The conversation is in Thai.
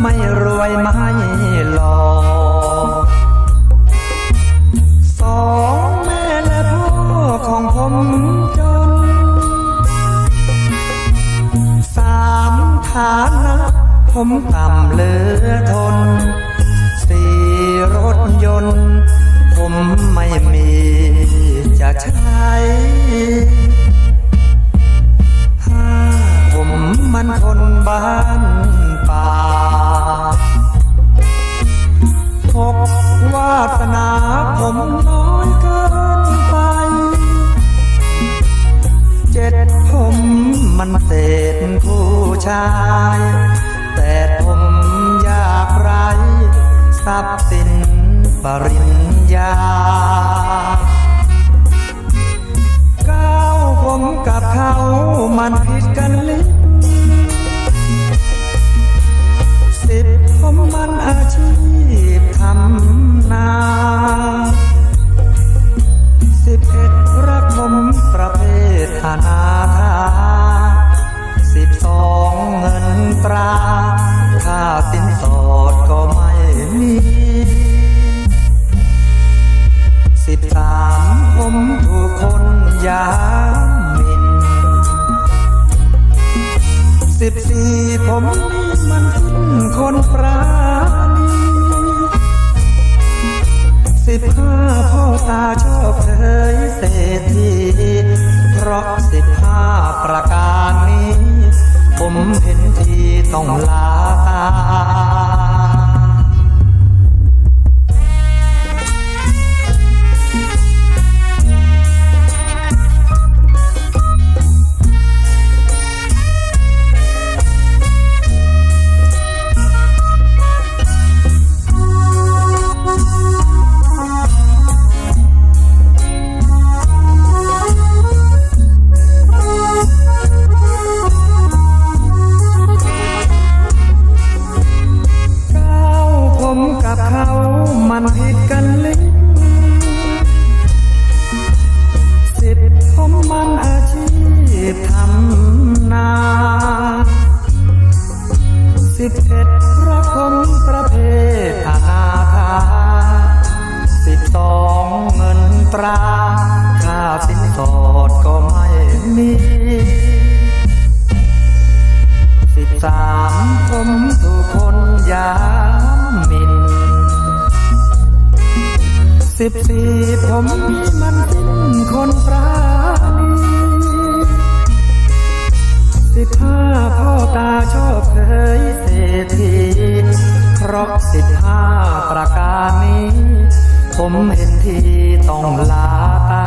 ไม่รวยไม่หล่อสองแม่และพ่อของผมจนสามฐานะผมต่ำเหลือทนสี่รถยนต์ ผมไม่มี time. สิบสามผมถูกคนยามหมินสิบสี่ผมนี่มันทิ้นคนปราณีสิบห้าพ่อตาชอบเคยเศรษฐีเพราะสิบห้าประการนี้ ผมเห็นทีต้องลาตา ผิดกันลิบสิบผมมันอาชีพทำนาสิบเอ็ดรักผมประเภทอาถาสิบสองเงินตราค่าสินสอดก็ไม่มีสิบสามผมถูกคนยา สิบสี่ผมมันสิ้นคนปราณีสิบห้าพ่อตาชอบเคยเศรษฐีเพราะสิบห้าประการนี้ ผมเห็นทีต้องลาตา